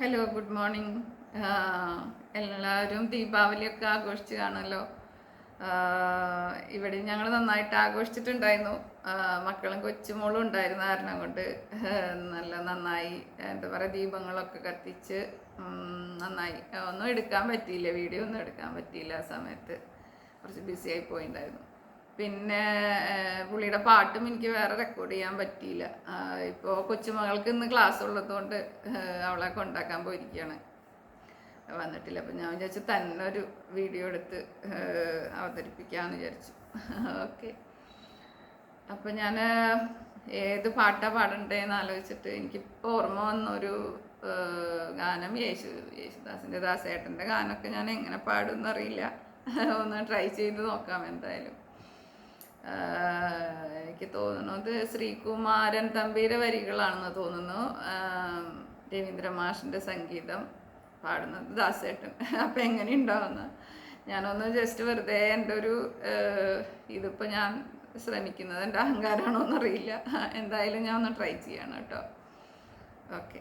Hello good morning എല്ലാവരും ദീപാവലിയൊക്കെ ആഘോഷിച്ച് കാണുമല്ലോ. ഇവിടെ ഞങ്ങൾ നന്നായിട്ട് ആഘോഷിച്ചിട്ടുണ്ടായിരുന്നു. മക്കളും കൊച്ചുമോളും ഉണ്ടായിരുന്ന കാരണം കൊണ്ട് നല്ല നന്നായി എന്താ പറയുക ദീപങ്ങളൊക്കെ കത്തിച്ച് നന്നായി. ഒന്നും എടുക്കാൻ പറ്റിയില്ല വീഡിയോ ഒന്നും എടുക്കാൻ പറ്റിയില്ല ആ സമയത്ത്. കുറച്ച് ബിസി ആയി പോയിണ്ടായിരുന്നു. പിന്നെ പുള്ളിയുടെ പാട്ടും എനിക്ക് വേറെ റെക്കോർഡ് ചെയ്യാൻ പറ്റിയില്ല. ഇപ്പോൾ കൊച്ചുമകൾക്ക് ഇന്ന് ക്ലാസ് ഉള്ളതുകൊണ്ട് അവളെ കൊണ്ടാക്കാൻ പോയിരിക്കുകയാണ്. വന്നിട്ടില്ല. അപ്പം ഞാൻ വിചാരിച്ചു തന്നെ ഒരു വീഡിയോ എടുത്ത് അവതരിപ്പിക്കാമെന്ന് വിചാരിച്ചു. ഓക്കെ. അപ്പം ഞാൻ ഏത് പാട്ടാണ് പാടണ്ടേന്ന് ആലോചിച്ചിട്ട് എനിക്കിപ്പോൾ ഓർമ്മ വന്നൊരു ഗാനം യേശു യേശുദാസിന്റെ ദാസേട്ടന്റെ ഗാനമൊക്കെ ഞാൻ എങ്ങനെ പാടുമെന്നറിയില്ല ഒന്ന് ട്രൈ ചെയ്ത് നോക്കാം എന്തായാലും. എനിക്ക് തോന്നുന്നത് ശ്രീകുമാരൻ തമ്പിയുടെ വരികളാണെന്ന് തോന്നുന്നു. രവീന്ദ്ര മാഷിന്റെ സംഗീതം പാടുന്നത് ദാസേട്ടൻ. അപ്പം എങ്ങനെ ഉണ്ടാവുന്ന ഞാനൊന്ന് ജസ്റ്റ് വെറുതെ എന്റെ ഒരു ഇതിപ്പോൾ ഞാൻ ശ്രമിക്കുന്നത് എന്റെ അഹങ്കാരമാണോ എന്നറിയില്ല. എന്തായാലും ഞാൻ ഒന്ന് ട്രൈ ചെയ്യണം കേട്ടോ. ഓക്കെ.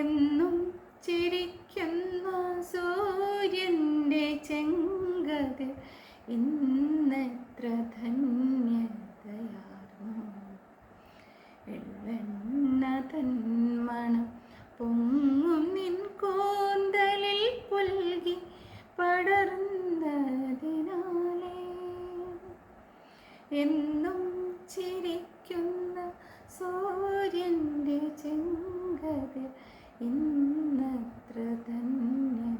എന്നും ചിരിക്കുന്ന സൂര്യന്റെ ചെങ്കതിർ ഇന്നെത്ര ധന്യതയാർന്നു. എള്ളെണ്ണ തന്മണം പൊങ്ങും നിൻ കൂന്തലിൽ പുൽകി പടർന്നതിനാലേ. എന്നും ചിരിക്കുന്ന സൂര്യന്റെ ചെങ്കതിൽ ഇന്നത്ര ധന്യതയാർന്നു.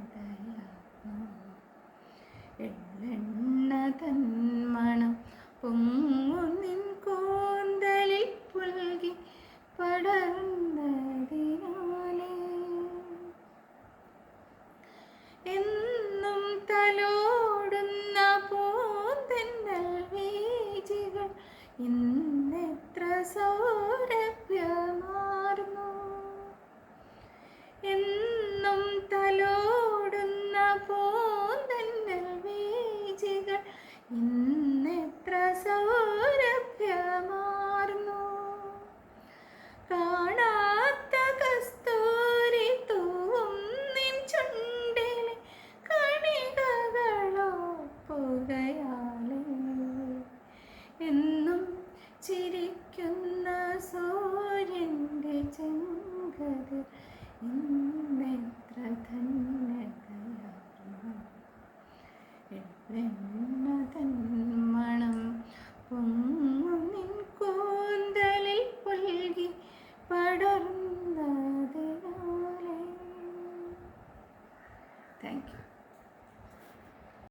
എള്ളെണ്ണ തന്മണം പൊങ്ങും